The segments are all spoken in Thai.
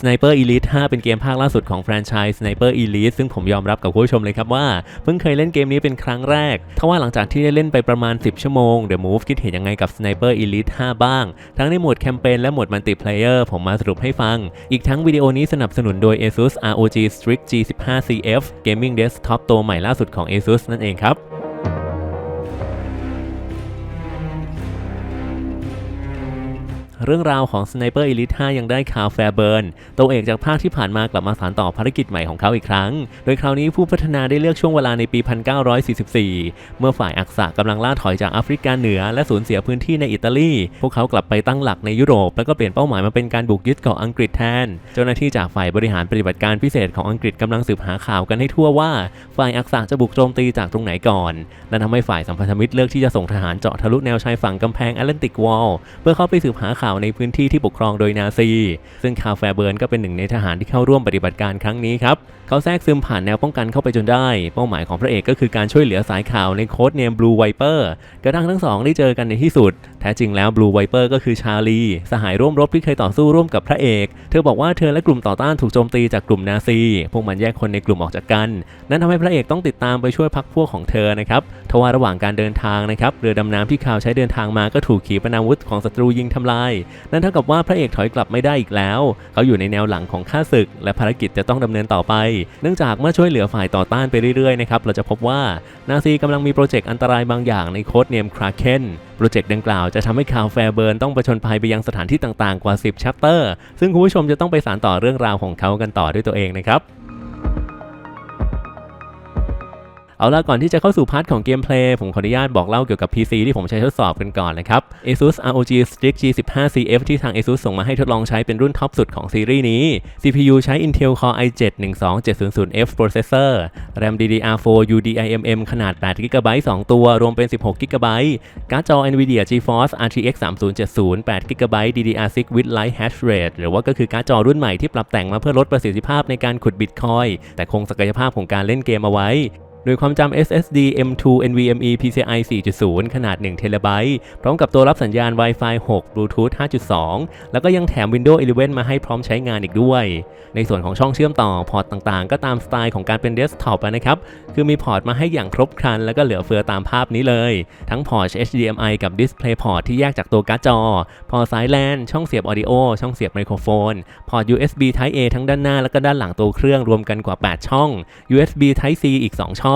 Sniper Elite 5 เป็นเกมภาคล่าสุดของแฟรนไชส์ Sniper Elite ซึ่งผมยอมรับกับผู้ชมเลยครับว่า เพิ่งเคยเล่นเกมนี้เป็นครั้งแรกทว่าหลังจากที่ได้เล่นไปประมาณ 10 ชั่วโมง The Move คิดเห็นยังไงกับ Sniper Elite 5 บ้าง ทั้งในโหมดแคมเปญและโหมดมัลติเพลเยอร์ผมมาสรุปให้ฟัง อีกทั้งวิดีโอนี้สนับสนุนโดย ASUS ROG Strix G15 CF Gaming Desktop ตัวใหม่ล่าสุดของ ASUS นั่นเองครับ เรื่องราวของ Sniper Elite 5 ยังได้ข่าวแฟร์เบิร์นตัวเอกจากภาคที่ผ่านมากลับมาสานต่อภารกิจใหม่ของเขาอีกครั้ง โดยคราวนี้ผู้พัฒนาได้เลือกช่วงเวลาในปี 1944 เมื่อฝ่ายอักษะกำลังล่าถอยจากแอฟริกาเหนือ และสูญเสียพื้นที่ในอิตาลี พวกเขากลับไปตั้งหลักในยุโรป แล้วก็เปลี่ยนเป้าหมายมาเป็นการบุกยึดเกาะอังกฤษแทน เจ้าหน้าที่จากฝ่ายบริหารปฏิบัติการพิเศษของอังกฤษกำลังสืบหาข่าวกันให้ทั่วว่า ฝ่ายอักษะจะบุกโจมตีจากตรงไหนก่อน และทำให้ฝ่ายสัมพันธมิตรเลือกที่จะส่งทหารเจาะทะลุแนวชายฝั่งกำแพงแอตแลนติกวอลเพื่อเข้าไปสืบหาข่าวในพื้นที่ที่ปกครองโดยนาซี ซึ่งคาแฟเบิร์นก็เป็นหนึ่งในทหารที่เข้าร่วมปฏิบัติการครั้งนี้ครับเขาแทรกซึมผ่านแนวป้องกันเข้าไปจนได้ เป้าหมายของพระเอกก็คือการช่วยเหลือสายข่าวในโค้ดเนมบลูไวเปอร์กระทั่งทั้งสองได้เจอกันในที่สุด แท้จริงแล้วบลูไวเปอร์ก็คือชาลี สหายร่วมรบที่เคยต่อสู้ร่วมกับพระเอก เธอบอกว่าเธอและกลุ่มต่อต้านถูกโจมตีจากกลุ่มนาซี พวกมันแยกคนในกลุ่มออกจากกัน นั่นทำให้พระเอกต้องติดตามไปช่วยพักพวกของเธอนะครับทว่าระหว่างการเดินทางนะครับเรือดำน้ำที่ข่าวใช้เดินทางมาก็ถูกขีปนาวุธของศัตรูยิงทำลายนั่นเท่ากับว่าพระเอกถอยกลับไม่ได้อีกแล้ว เขาอยู่ในแนวหลังของข้าศึก และภารกิจจะต้องดำเนินต่อไป เนื่องจากเมื่อช่วยเหลือฝ่ายต่อต้านไปเรื่อยๆนะครับเราจะพบว่านาซีกำลังมีโปรเจกต์อันตรายบางอย่างในโค้ดเนมคราเคนโปรเจกต์ดังกล่าวจะทำให้คาวแฟร์เบิร์นต้องประชนภัยไปยังสถานที่ต่างๆกว่า 10 ชัปเตอร์ ซึ่งคุณผู้ชมจะต้องไปสานต่อเรื่องราวของเขากันต่อด้วยตัวเองนะครับ เอาล่ะก่อนที่จะเข้าสู่พาร์ทของเกมเพลย์ผมขออนุญาตบอกเล่าเกี่ยวกับ PC ที่ผมใช้ทดสอบกันก่อนนะครับ ASUS ROG Strix G15 CF ที่ทาง ASUS ส่งมาให้ทดลองใช้เป็นรุ่นท็อปสุดของซีรีส์นี้ CPU ใช้ Intel Core i7 12700F processor RAM DDR4 UDIMM ขนาด 8 GB 2 ตัว รวมเป็น 16 GB การ์ดจอ Nvidia GeForce RTX 3070 8 GB DDR6 with Light Hash Rate หรือว่าก็คือการ์ดจอรุ่นใหม่ที่ปรับแต่งมาเพื่อลดประสิทธิภาพในการขุดบิตคอยแต่คงศักยภาพของการเล่นเกมเอาไว้ โดยความจำ SSD M2 NVMe PCI 4.0 ขนาด1 t b พร้อมกับตัวรับสัญญาณ Wi-Fi 6 Bluetooth 5.2 แล้วก็ยังแถม Windows 11 มาให้พร้อมใช้งานอีกด้วย ในส่วนของช่องเชื่อมต่อพอร์ตต่างๆ ก็ตามสไตล์ของการเป็นเดสก์ท็อปนะครับ คือมีพอร์ตมาให้อย่างครบครัน แล้วก็เหลือเฟือตามภาพนี้เลย ทั้งพอร์ต HDMI กับ DisplayPort ที่แยกจากตัวการ์ดจอ พอร์ตสาย LAN ช่องเสียบ Audio ช่องเสียบไมโครโฟน พอร์ต USB Type A ทั้งด้านหน้า และก็ด้านหลังตัวเครื่องรวมกันกว่า 8 ช่อง USB Type C อีก 2 ช่อง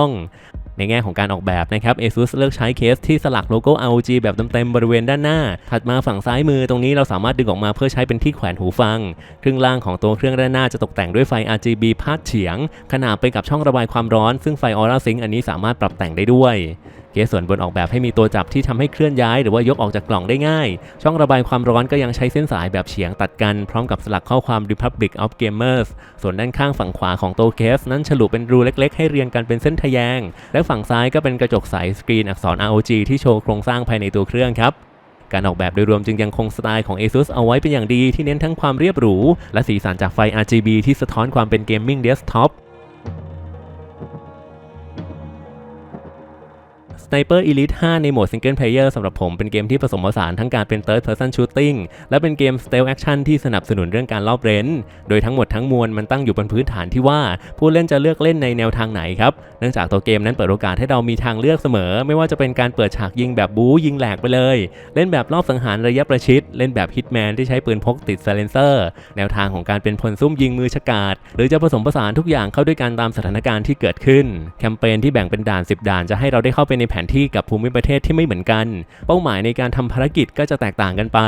ในแง่ของการออกแบบนะครับ ASUS เลือกใช้เคสที่สลักโลโก้ ROG แบบเต็มๆบริเวณด้านหน้า ถัดมาฝั่งซ้ายมือตรงนี้เราสามารถดึงออกมาเพื่อใช้เป็นที่แขวนหูฟัง ครึ่งล่างของตัวเครื่องด้านหน้าจะตกแต่งด้วยไฟ RGB พาดเฉียง ขนาบไปกับช่องระบายความร้อน ซึ่งไฟ Aura Sync อันนี้สามารถปรับแต่งได้ด้วยเคสส่วนบนออกแบบให้มีตัวจับที่ทำให้เคลื่อนย้ายหรือว่ายกออกจากกล่องได้ง่าย ช่องระบายความร้อนก็ยังใช้เส้นสายแบบเฉียงตัดกัน พร้อมกับสลักข้อความ Republic of Gamers ส่วนด้านข้างฝั่งขวาของตัวเคส นั้นฉลุเป็นรูเล็ก ๆ ให้เรียงกันเป็นเส้นทะแยง และฝั่งซ้ายก็เป็นกระจกใสสกรีนอักษร ROG ที่โชว์โครงสร้างภายในตัวเครื่องครับการออกแบบโดยรวมจึงยังคงสไตล์ของ ASUS เอาไว้เป็นอย่างดีที่เน้นทั้งความเรียบหรู และสีสันจากไฟ RGB ที่สะท้อนความเป็นเกมมิ่งเดสก์ท็อป Sniper Elite 5 ในโหมด Single Player สำหรับผมเป็นเกมที่ผสมผสานทั้งการเป็น Third Person Shooting และเป็นเกม Stealth Action ที่สนับสนุนเรื่องการลอบเร้น โดยทั้งหมดทั้งมวลมันตั้งอยู่บนพื้นฐานที่ว่าผู้เล่นจะเลือกเล่นในแนวทางไหนครับ เนื่องจากตัวเกมนั้นเปิดโอกาสให้เรามีทางเลือกเสมอ ไม่ว่าจะเป็นการเปิดฉากยิงแบบบู๊ยิงแหลกไปเลย เล่นแบบรอบสังหารระยะประชิด เล่นแบบ Hitman ที่ใช้ปืนพกติด Silencer แนวทางของการเป็นพลซุ่มยิงมือฉกาจหรือจะผสมผสานทุกอย่างเข้าด้วยกันตามสถานการณ์ที่เกิดขึ้นแคมเปญที่แบ่งเป็นด่าน 10 ด่านจะให้เราได้เข้าไปในแผนนที่กับภูมิประเทศที่ไม่เหมือนกัน เป้าหมายในการทำภารกิจก็จะแตกต่างกันไป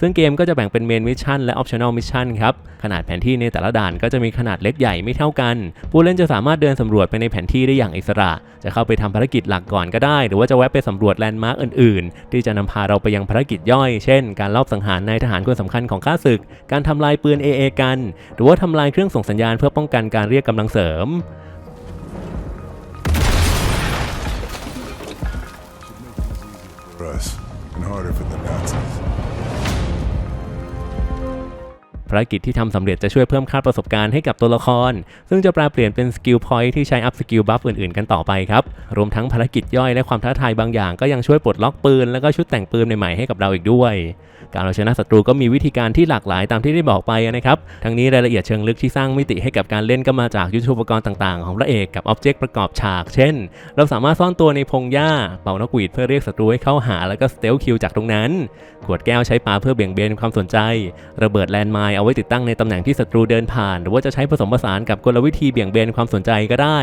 ซึ่งเกมก็จะแบ่งเป็นเมนมิชชั่นและออปชั่นอลมิชชั่นครับ ขนาดแผนที่ในแต่ละด่านก็จะมีขนาดเล็กใหญ่ไม่เท่ากัน ผู้เล่นจะสามารถเดินสำรวจไปในแผนที่ได้อย่างอิสระ จะเข้าไปทำภารกิจหลักก่อนก็ได้ หรือว่าจะแวะไปสำรวจแลนด์มาร์กอื่นๆ ที่จะนำพาเราไปยังภารกิจย่อย เช่น การลอบสังหารนายทหารคนสำคัญของข้าศึก การทำลายปืน AA กัน หรือว่าทำลายเครื่องส่งสัญญาณเพื่อป้องกันการเรียกกำลังเสริม for us and harder for the Nazis. ภารกิจที่ทำสำเร็จจะช่วยเพิ่มค่าประสบการณ์ให้กับตัวละคร ซึ่งจะแปลเปลี่ยนเป็นสกิลพอยท์ที่ใช้อัพสกิลบัฟอื่นๆ กันต่อไปครับ รวมทั้งภารกิจย่อยและความท้าทายบางอย่างก็ยังช่วยปลดล็อกปืน แล้วก็ชุดแต่งปืนใหม่ๆให้กับเราอีกด้วย การเอาชนะศัตรูก็มีวิธีการที่หลากหลายตามที่ได้บอกไปนะครับ ทั้งนี้รายละเอียดเชิงลึกที่สร้างมิติให้กับการเล่นก็มาจากยุทธปกรณ์ต่างๆ ของพระเอกกับอ็อบเจกต์ประกอบฉาก เช่น เราสามารถซ่อนตัวในพงหญ้า เป่านกหวีดเพื่อเรียกศัตรูให้เข้าหาแล้วก็สเตลคิวจากตรงนั้น ขวดแก้วใช้ปาเพื่อเบี่ยงเบนความสนใจ ระเบิดแลนด์ไมน์เอาไว้ติดตั้งในตำแหน่งที่ศัตรูเดินผ่าน หรือว่าจะใช้ผสมผสานกับกลวิธีเบี่ยงเบนความสนใจก็ได้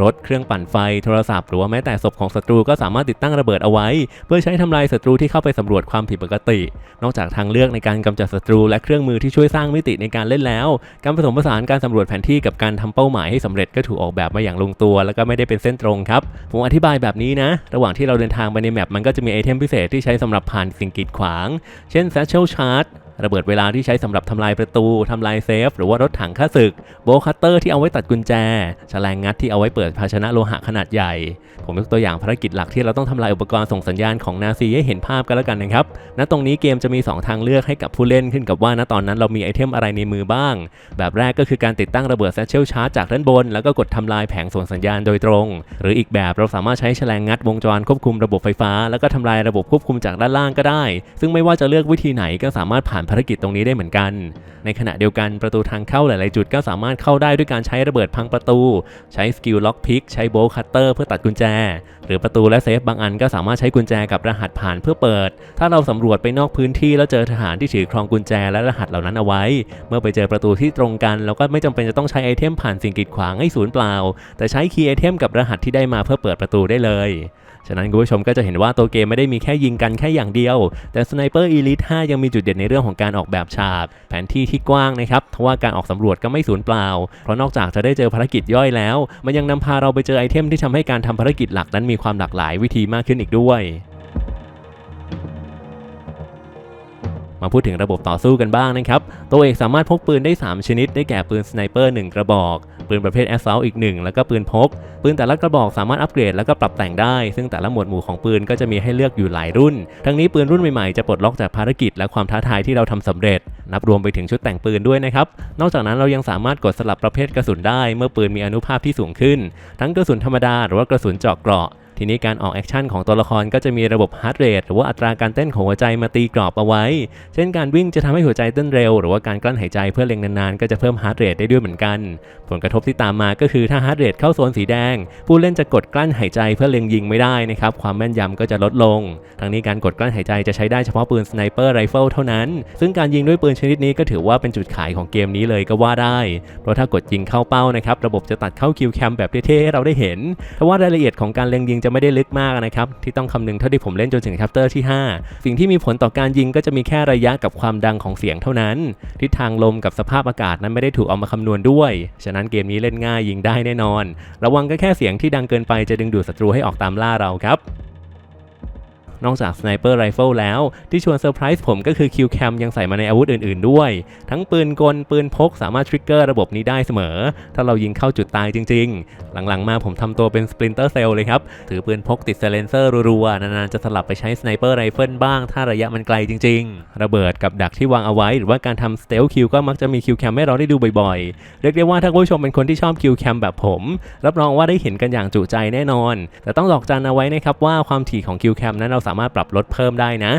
รถเครื่องปั่นไฟโทรศัพท์หรือว่าแม้แต่ศพของศัตรูก็สามารถติดตั้งระเบิดเอาไว้ เพื่อใช้ทำลายศัตรูที่เข้าไปสำรวจความผิดปกติ นอกจากทางเลือกในการกำจัดศัตรูและเครื่องมือที่ช่วยสร้างมิติในการเล่นแล้ว การผสมผสานการสำรวจแผนที่กับการทำเป้าหมายให้สำเร็จก็ถูกออกแบบมาอย่างลงตัว แล้วก็ไม่ได้เป็นเส้นตรงครับผมอธิบายแบบนี้นะ ระหว่างที่เราเดินทางไปในแมปมันก็จะมีไอเทมพิเศษที่ใช้สำหรับผ่านสิ่งกีดขวาง เช่น Satchel Charge ระเบิดเวลาที่ใช้สำหรับทำลายประตูทำลายเซฟ หรือว่ารถถังฆ่าศึก โบคัตเตอร์ที่เอาไว้ตัดกุญแจแฉลงงัดที่เอาไว้เปิดภาชนะโลหะขนาดใหญ่ ผมยกตัวอย่างภารกิจหลักที่เราต้องทำลายอุปกรณ์ส่งสัญญาณของนาซีให้เห็นภาพกันแล้วกันนะครับณตรงนี้เกมจะมี 2 ทางเลือกให้กับผู้เล่นขึ้นกับว่าณตอนนั้นเรามีไอเทมอะไรในมือบ้าง แบบแรกก็คือการติดตั้งระเบิดแซชเชลชาร์จจากด้านบน แล้วก็กดทำลายแผงส่งสัญญาณโดยตรง หรืออีกแบบเราสามารถใช้แฉลงงัดวงจรควบคุมระบบไฟฟ้า แล้วก็ทำลายระบบควบคุมจากด้านล่างก็ได้ ซึ่งไม่ว่าจะเลือกวิธีไหนก็สามารถผ่านภารกิจตรงนี้ได้เหมือนกัน ในขณะเดียวกันประตูทางเข้าหลาย ๆ จุดก็สามารถเข้าได้ด้วยการใช้ระเบิดพังประตู ใช้สกิลล็อกพิก ใช้โบว์คัตเตอร์เพื่อตัดกุญแจ หรือประตูและเซฟบางอันก็สามารถใช้กุญแจกับรหัสผ่านเพื่อเปิด ถ้าเราสำรวจไปนอกพื้นที่แล้วเจอทหารที่ถือครองกุญแจและรหัสเหล่านั้นเอาไว้ เมื่อไปเจอประตูที่ตรงกันเราก็ไม่จำเป็นจะต้องใช้ไอเทมผ่านสิ่งกีดขวางให้สูญเปล่า แต่ใช้คีย์ไอเทมกับรหัสที่ได้มาเพื่อเปิดประตูได้เลยฉะนั้นคุณผู้ชมก็จะเห็นว่าตัวเกมไม่ได้มีแค่ยิงกันแค่อย่างเดียว แต่สไนเปอร์อีลิท5ยังมีจุดเด่นในเรื่องของการออกแบบฉาก แผนที่ที่กว้างนะครับทว่าการออกสำรวจก็ไม่สูญเปล่า เพราะนอกจากจะได้เจอภารกิจย่อยแล้ว มันยังนำพาเราไปเจอไอเทมที่ทำให้การทำภารกิจหลักนั้นมีความหลากหลายวิธีมากขึ้นอีกด้วย มาพูดถึงระบบต่อสู้กันบ้างนะครับ ตัวเอกสามารถพกปืนได้ 3 ชนิด ได้แก่ปืนสไนเปอร์ 1 กระบอก ปืนประเภทแอสซ u ลอีก 1 แล้วก็ปืนพก ปืนแต่ละกระบอกสามารถอัปเกรดแล้วก็ปรับแต่งได้ ซึ่งแต่ละหมวดหมู่ของปืนก็จะมีให้เลือกอยู่หลายรุ่น ทั้งนี้ปืนรุ่นใหม่ๆจะปลดล็อกจากภารกิจและความท้าทายที่เราทำสำเร็จ นับรวมไปถึงชุดแต่งปืนด้วยนะครับ นอกจากนั้นเรายังสามารถกดสลับประเภทกระสุนได้ เมื่อปืนมีอนุภาพที่สูงขึ้น ทั้งกระสุนธรรมดาหรือว่ากระสุนเจาะเกราะ ทีนี้การออกแอคชั่นของตัวละครก็จะมีระบบฮาร์ดเรทหรือว่าอัตราการเต้นของหัวใจมาตีกรอบเอาไว้ เช่นการวิ่งจะทำให้หัวใจเต้นเร็ว หรือว่าการกลั้นหายใจเพื่อเล็งนานๆ ก็จะเพิ่มฮาร์ดเรทได้ด้วยเหมือนกัน ผลกระทบที่ตามมาก็คือถ้าฮาร์ดเรทเข้าโซนสีแดง ผู้เล่นจะกดกลั้นหายใจเพื่อเล็งยิงไม่ได้นะครับความแม่นยำก็จะลดลง ทั้งนี้การกดกลั้นหายใจจะใช้ได้เฉพาะปืนสไนเปอร์ไรเฟิลเท่านั้น ซึ่งการยิงด้วยปืนชนิดนี้ก็ถือว่าเป็นจุดขายของเกมนี้เลยก็ว่าได้ เพราะถ้ากดยิงเข้าเป้านะครับระบบจะตัดเข้าคิวแคมแบบเท่ๆให้เราได้เห็นแต่ว่ารายละเอียดของการเล็งยิงจะะไม่ได้ลึกมากนะครับ ที่ต้องคำนึงเท่าที่ผมเล่นจนถึงแคปเตอร์ที่ 5 สิ่งที่มีผลต่อการยิงก็จะมีแค่ระยะกับความดังของเสียงเท่านั้น ทิศทางลมกับสภาพอากาศนั้นไม่ได้ถูกเอามาคำนวณด้วย ฉะนั้นเกมนี้เล่นง่ายยิงได้แน่นอน ระวังก็แค่เสียงที่ดังเกินไปจะดึงดูดศัตรูให้ออกตามล่าเราครับ นอกจากสไนเปอร์ไรเฟิลแล้ว ที่ชวนเซอร์ไพรส์ผมก็คือคิวแคมยังใส่มาในอาวุธอื่นๆด้วย ทั้งปืนกล ปืนพกสามารถทริกเกอร์ระบบนี้ได้เสมอ ถ้าเรายิงเข้าจุดตายจริง ๆ หลังๆมาผมทำตัวเป็นสปรินเตอร์เซลเลยครับ ถือปืนพกติดเซเลนเซอร์รัวๆ นานๆ จะสลับไปใช้สไนเปอร์ไรเฟิลบ้าง ถ้าระยะมันไกลจริง ๆ ระเบิดกับดักที่วางเอาไว้ หรือว่าการทำสเตลคิวก็มักจะมีคิวแคมให้เราได้ดูบ่อยๆ เรียกได้ว่าถ้าผู้ชมเป็นคนที่ชอบคิวแคมแบบผม รับรองว่าได้เห็นกันอย่างจุใจแน่นอน แต่ต้องหลอกจันเอาไว้นะครับว่าความถี่ของคิวแคมนั้นเราสามารถปรับลดเพิ่มได้นะ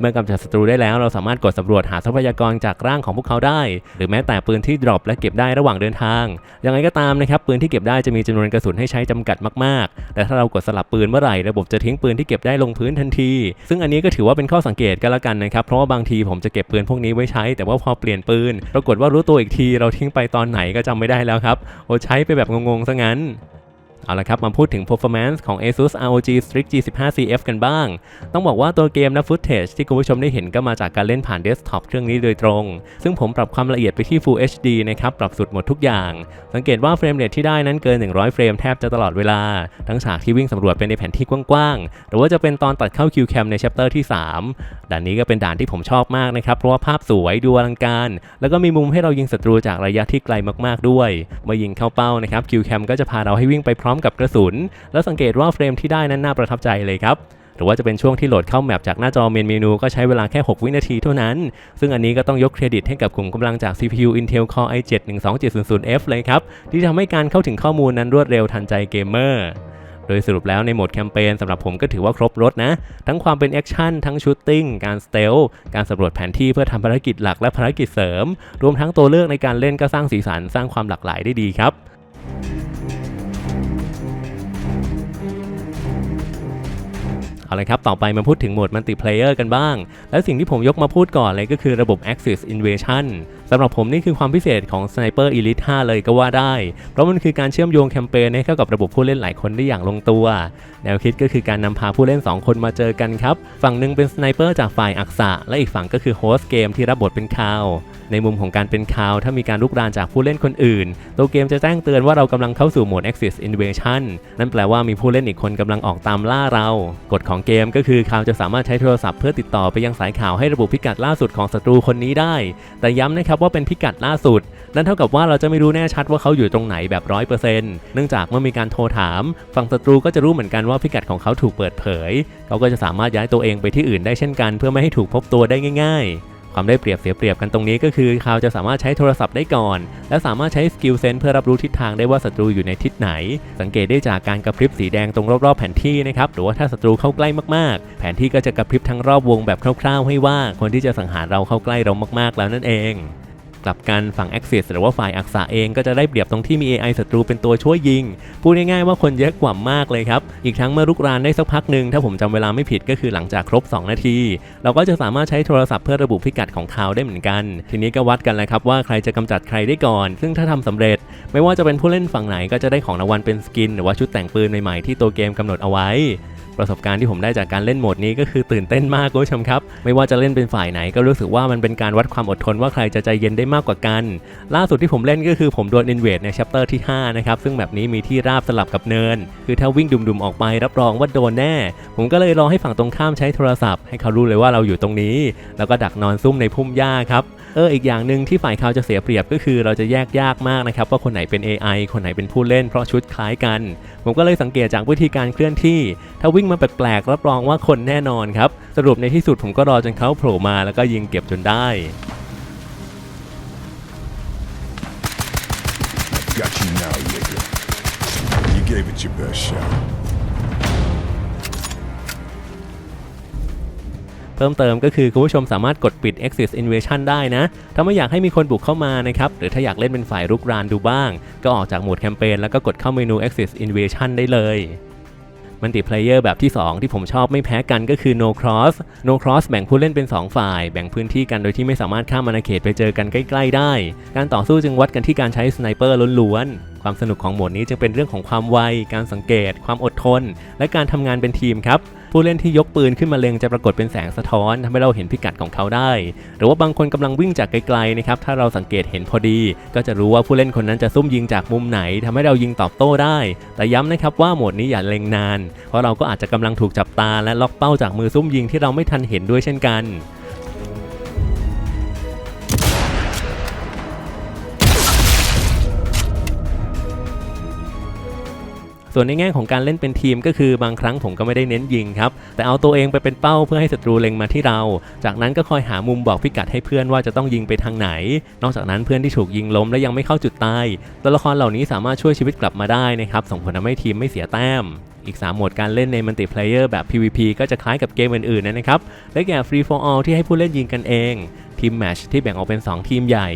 เมื่อกำจัดศัตรูได้แล้วเราสามารถกดสำรวจหาทรัพยากรจากร่างของพวกเขาได้ หรือแม้แต่ปืนที่ดรอปและเก็บได้ระหว่างเดินทาง ยังไงก็ตามนะครับปืนที่เก็บได้จะมีจำนวนกระสุนให้ใช้จำกัดมากๆ แต่ถ้าเรากดสลับปืนเมื่อไหร่ระบบจะทิ้งปืนที่เก็บได้ลงพื้นทันที ซึ่งอันนี้ก็ถือว่าเป็นข้อสังเกตกันละกันนะครับ เพราะว่าบางทีผมจะเก็บปืนพวกนี้ไว้ใช้ แต่ว่าพอเปลี่ยนปืน ปรากฏว่ารู้ตัวอีกทีเราทิ้งไปตอนไหนก็จำไม่ได้แล้วครับ โอ้ใช้ไปแบบงงๆซะงั้น เอาละครับ มาพูดถึง performance ของ ASUS ROG Strix G15 CF กันบ้าง ต้องบอกว่าตัวเกมและ footage ที่คุณผู้ชมได้เห็นก็มาจากการเล่นผ่านเดสก์ท็อปเครื่องนี้โดยตรง ซึ่งผมปรับความละเอียดไปที่ Full HD นะครับ ปรับสุดหมดทุกอย่าง สังเกตว่าเฟรมเรทที่ได้นั้นเกิน 100 เฟรมแทบจะตลอดเวลา ทั้งฉากที่วิ่งสำรวจเป็นในแผนที่กว้างๆ หรือว่าจะเป็นตอนตัดเข้า Q cam ใน chapter ที่ 3 ด่านนี้ก็เป็นด่านที่ผมชอบมากนะครับ เพราะว่าภาพสวยดูอลังการ แล้วก็มีมุมให้เรายิงศัตรูจากระยะที่ไกลมากๆด้วย เมื่อยิงเข้าเป้านะครับ Q cam ก็จะพาเราให้วิ่งไปพร้อมร้อมกับกระสุน แล้วสังเกตว่าเฟรมที่ได้นั้นน่าประทับใจเลยครับหรือว่าจะเป็นช่วงที่โหลดเข้าแมปจากหน้าจอเมนเมนูก็ใช้เวลาแค่ 6 วินาทีเท่านั้น ซึ่งอันนี้ก็ต้องยกเครดิตให้กับกลุ่มกำลังจาก CPU Intel Core i7 12700F เลยครับ ที่ทำให้การเข้าถึงข้อมูลนั้นรวดเร็วทันใจเกมเมอร์ โดยสรุปแล้วในโหมดแคมเปญสำหรับผมก็ถือว่าครบรถนะ ทั้งความเป็นแอคชั่น ทั้งชูตติ้ง การสเตล การสำรวจแผนที่เพื่อทำภารกิจหลักและภารกิจเสริม รวมทั้งตัวเลือกในการเล่นก็สร้างสีสันสร้างความหลากหลายได้ดีครับ เอาละครับ ต่อไปมาพูดถึงโหมดมัลติเพลเยอร์กันบ้าง และสิ่งที่ผมยกมาพูดก่อนเลยก็คือระบบ Axis Invasion สำหรับผมนี่คือความพิเศษของ Sniper Elite 5 เลยก็ว่าได้ เพราะมันคือการเชื่อมโยงแคมเปญให้เข้ากับระบบผู้เล่นหลายคนได้อย่างลงตัว แนวคิดก็คือการนำพาผู้เล่น 2 คนมาเจอกันครับ ฝั่งหนึ่งเป็นสไนเปอร์จากฝ่ายอักษะและอีกฝั่งก็คือโฮสต์เกมที่รับบทเป็นคาว ในมุมของการเป็นคาว ถ้ามีการลุกรานจากผู้เล่นคนอื่น ตัวเกมจะแจ้งเตือนว่าเรากำลังเข้าสู่โหมด Axis Invasion นั่นแปลว่ามีผู้เล่นอีกคนกำลังออกตามล่าเรา กฎของเกมก็คือคาวจะสามารถใช้โทรศัพท์เพื่อติดต่อไปยังสายข่าวให้ระบุพิกัดล่าสุดของศัตรูคนนี้ได้ แต่ย้ำนะครับว่าเป็นพิกัดล่าสุด นั่นเท่ากับว่าเราจะไม่รู้แน่ชัดว่าเขาอยู่ตรงไหนแบบร้อยเปอร์เซ็นต์เนื่องจากเมื่อมีการโทรถาม ฝั่งศัตรูก็จะรู้เหมือนกันว่าพิกัดของเขาถูกเปิดเผย เขาก็จะสามารถย้ายตัวเองไปที่อื่นได้เช่นกัน เพื่อไม่ให้ถูกพบตัวได้ง่าย ๆ ความได้เปรียบเสียเปรียบกันตรงนี้ก็คือเขาจะสามารถใช้โทรศัพท์ได้ก่อน และสามารถใช้สกิลเซนเพื่อรับรู้ทิศทางได้ว่าศัตรูอยู่ในทิศไหน สังเกตได้จากการกระพริบสีแดงตรงรอบๆแผนที่นะครับหรือว่าถ้าศัตรูเข้าใกล้มากๆ แผนที่ก็จะกระพริบทั้งรอบวงแบบคร่าวๆ ให้ว่าคนที่จะสังหารเราเข้าใกล้เรามากๆแล้วนั่นเอง กลับกันฝั่ง Axis หรือว่าฝ่ายอักษะเองก็จะได้เปรียบตรงที่มี AI ศัตรูเป็นตัวช่วยยิง พูดง่ายๆว่าคนเยอะกว่ามากเลยครับ อีกทั้งเมื่อรุกรานได้สักพักหนึ่งถ้าผมจำเวลาไม่ผิดก็คือหลังจากครบ 2 นาที เราก็จะสามารถใช้โทรศัพท์เพื่อระบุพิกัดของข่าวได้เหมือนกัน ทีนี้ก็วัดกันเลยครับว่าใครจะกำจัดใครได้ก่อน ซึ่งถ้าทำสำเร็จ ไม่ว่าจะเป็นผู้เล่นฝั่งไหนก็จะได้ของรางวัลเป็นสกิน หรือว่าชุดแต่งปืนใหม่ๆที่ตัวเกมกำหนดเอาไว้ ประสบการณ์ที่ผมได้จากการเล่นโหมดนี้ก็คือตื่นเต้นมากคุณผู้ชมครับ ไม่ว่าจะเล่นเป็นฝ่ายไหน ก็รู้สึกว่ามันเป็นการวัดความอดทนว่าใครจะใจเย็นได้มากกว่ากัน ล่าสุดที่ผมเล่นก็คือผมโดนอินเวดในชัปเตอร์ที่5นะครับซึ่งแบบนี้มีที่ราบสลับกับเนิน คือถ้าวิ่งดุมๆออกไปรับรองว่าโดนแน่ ผมก็เลยรอให้ฝั่งตรงข้ามใช้โทรศัพท์ให้เขารู้เลยว่าเราอยู่ตรงนี้ แล้วก็ดักนอนซุ่มในพุ่มหญ้าครับ เอออีกอย่างหนึ่งที่ฝ่ายเขาจะเสียเปรียบก็คือเราจะแยกยากมากนะครับว่าคนไหนเป็น AI คนไหนเป็นผู้เล่นเพราะชุดคล้ายกัน ผมก็เลยสังเกตจากวิธีการเคลื่อนที่ ถ้าวิ่งมาแปลกๆรับรองว่าคนแน่นอนครับสรุปในที่สุดผมก็รอจนเขาโผล่มาแล้วก็ยิงเก็บจนได้ Got you now, Jaeger. You gave it your best shot. พิ่มเติมก็คือคุณผู้ชมสามารถกดปิด Axis Invasion ได้นะ ถ้าไม่อยากให้มีคนบุกเข้ามานะครับ หรือถ้าอยากเล่นเป็นฝ่ายรุกรานดูบ้าง ก็ออกจากโหมดแคมเปญแล้วก็กดเข้าเมนู Axis Invasion ได้เลยมัลติเพลเยอร์แบบที่ 2 ที่ผมชอบไม่แพ้กันก็คือ No Cross No Cross แบ่งผู้เล่นเป็น 2 ฝ่าย แบ่งพื้นที่กันโดยที่ไม่สามารถข้ามอาณาเขตไปเจอกันใกล้ๆได้ การต่อสู้จึงวัดกันที่การใช้สไนเปอร์ล้วนๆ ความสนุกของโหมดนี้จึงเป็นเรื่องของความไว การสังเกต ความอดทน และการทำงานเป็นทีมครับ ผู้เล่นที่ยกปืนขึ้นมาเล็งจะปรากฏเป็นแสงสะท้อนทำให้เราเห็นพิกัดของเขาได้ หรือว่าบางคนกำลังวิ่งจากไกลๆนะครับถ้าเราสังเกตเห็นพอดี ก็จะรู้ว่าผู้เล่นคนนั้นจะซุ่มยิงจากมุมไหนทำให้เรายิงตอบโต้ได้ แต่ย้ำนะครับว่าโหมดนี้อย่าเล็งนาน เพราะเราก็อาจจะกำลังถูกจับตาและล็อกเป้าจากมือซุ่มยิงที่เราไม่ทันเห็นด้วยเช่นกัน ส่วนในแง่ของการเล่นเป็นทีมก็คือบางครั้งผมก็ไม่ได้เน้นยิงครับ แต่เอาตัวเองไปเป็นเป้าเพื่อให้ศัตรูเล็งมาที่เรา จากนั้นก็คอยหามุมบอกพิกัดให้เพื่อนว่าจะต้องยิงไปทางไหน นอกจากนั้นเพื่อนที่ถูกยิงล้มและยังไม่เข้าจุดตาย ตัวละครเหล่านี้สามารถช่วยชีวิตกลับมาได้นะครับ ส่งผลทำให้ทีมไม่เสียแต้มอีก 3 โหมดการเล่นในมัลติเพลเยอร์แบบ PVP ก็จะคล้ายกับเกมอื่นๆนะครับได้แก่ Free for All ที่ให้ผู้เล่นยิงกันเอง ทีมแมชที่แบ่งออกเป็น 2 ทีมใหญ่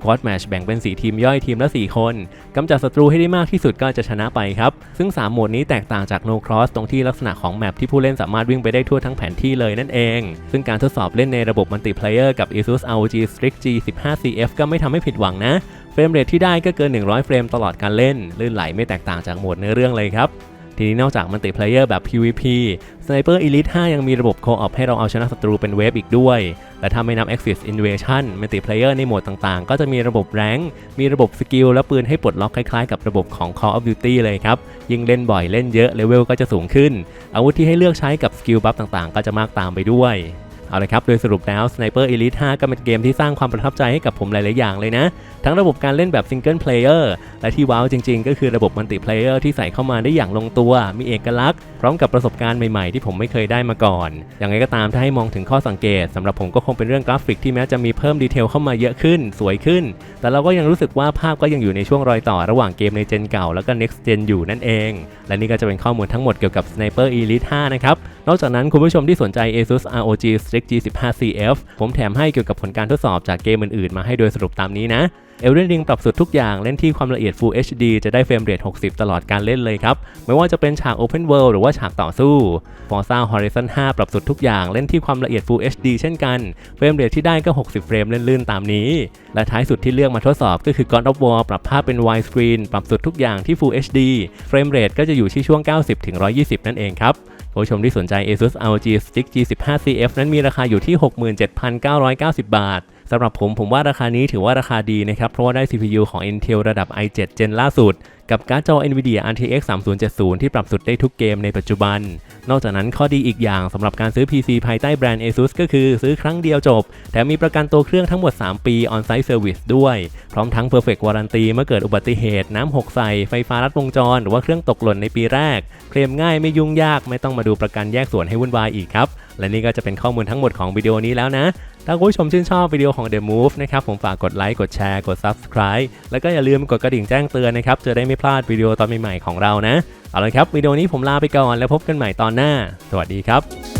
Squad Match แบ่งเป็น 4 ทีมย่อยทีมละ 4 คนกำจัดศัตรูให้ได้มากที่สุดก็จะชนะไปครับ ซึ่ง 3 โหมดนี้แตกต่างจาก No Cross ตรงที่ลักษณะของแมปที่ผู้เล่นสามารถวิ่งไปได้ทั่วทั้งแผนที่เลยนั่นเอง ซึ่งการทดสอบเล่นในระบบมัลติเพลเยอร์กับ ASUS ROG Strix G 15 CF ก็ไม่ทำให้ผิดหวังนะเฟรมเรทที่ได้ก็เกิน 100 เฟรมตลอดการเล่น ลื่นไหลไม่แตกต่างจากโหมดเนื้อเรื่องเลยครับ ทีนี้นอกจากมัลติเพลเยอร์แบบ PVP Sniper Elite 5 ยังมีระบบ Co-op ให้เราเอาชนะศัตรูเป็นเวฟอีกด้วย และถ้าไม่นับ Axis Invasion Multiplayer ในโหมดต่างๆ ก็จะมีระบบแรงมีระบบสกิลและปืนให้ปลดล็อกคล้ายๆ กับระบบของ Call of Duty เลยครับ ยิ่งเล่นบ่อยเล่นเยอะเลเวลก็จะสูงขึ้น อาวุธที่ให้เลือกใช้กับสกิลบัฟต่างๆ ก็จะมากตามไปด้วยเอาละครับ โดยสรุปแล้ว Sniper Elite 5 ก็เป็นเกมที่สร้างความประทับใจให้กับผมหลาย ๆ อย่างเลยนะ ทั้งระบบการเล่นแบบซิงเกิลเพลเยอร์และที่ว้าวจริงๆ ก็คือระบบมัลติเพลเยอร์ที่ใส่เข้ามาได้อย่างลงตัว มีเอกลักษณ์ พร้อมกับประสบการณ์ใหม่ๆ ที่ผมไม่เคยได้มาก่อน อย่างไรก็ตามถ้าให้มองถึงข้อสังเกตสำหรับผมก็คงเป็นเรื่องกราฟิกที่แม้จะมีเพิ่มดีเทลเข้ามาเยอะขึ้น สวยขึ้น แต่เราก็ยังรู้สึกว่าภาพก็ยังอยู่ในช่วงรอยต่อระหว่างเกมในเจนเก่าแล้วก็ next gen อยู่นั่นเอง และนี่ก็จะเป็นข้อมูลทั้งหมดเกี่ยวกับ Sniper Elite 5 นะครับ นอกจากนั้นคุณผู้ชมที่สนใจ ASUS ROG Strix G15CF ผมแถมให้เกี่ยวกับผลการทดสอบจากเกมอื่นๆ มาให้โดยสรุปตามนี้นะ Elden Ring ปรับสุดทุกอย่างเล่นที่ความละเอียด Full HD จะได้เฟรมเรท 60 ตลอดการเล่นเลยครับ ไม่ว่าจะเป็นฉาก Open World หรือว่าฉากต่อสู้ Forza Horizon 5 ปรับสุดทุกอย่างเล่นที่ความละเอียด Full HD เช่นกัน เฟรมเรทที่ได้ก็ 60 เฟรมเล่นลื่นตามนี้ และท้ายสุดที่เลือกมาทดสอบก็คือ God of War ปรับภาพเป็น Widescreen ปรับสุดทุกอย่างที่ Full HD เฟรมเรทก็จะอยู่ที่ช่วง 90-120 นั่นเองครับผู้ชมที่สนใจ ASUS ROG Strix G15CF นั้นมีราคาอยู่ที่ 67,990 บาท สำหรับผมผมว่าราคานี้ถือว่าราคาดีนะครับ เพราะว่าได้ CPU ของ Intel ระดับ i7 Gen ล่าสุด กับการ์ดจอ Nvidia RTX 3070 ที่ปรับสุดได้ทุกเกมในปัจจุบัน นอกจากนั้นข้อดีอีกอย่างสำหรับการซื้อ PC ภายใต้แบรนด์ ASUS ก็คือซื้อครั้งเดียวจบ แถมมีประกันตัวเครื่องทั้งหมด 3 ปี On-Site Service ด้วย พร้อมทั้ง Perfect Warranty เมื่อเกิดอุบัติเหตุ น้ำหกใส่ไฟฟ้ารัดวงจร หรือว่าเครื่องตกหล่นในปีแรก เคลมง่ายไม่ยุ่งยากไม่ต้องมาดูประกันแยกส่วนให้วุ่นวายอีกครับและนี่ก็จะเป็นข้อมูลทั้งหมดของวิดีโอนี้แล้วนะ ถ้าคุณผู้ชมชื่นชอบวิดีโอของ The Move นะครับผมฝากกดไลค์กดแชร์กด Subscribe แล้วก็อย่าลืมกดกระดิ่งแจ้งเตือนนะครับจะได้ไม่พลาดวิดีโอตอนใหม่ๆของเรานะเอาละครับวิดีโอนี้ผมลาไปก่อนแล้วพบกันใหม่ตอนหน้า สวัสดีครับ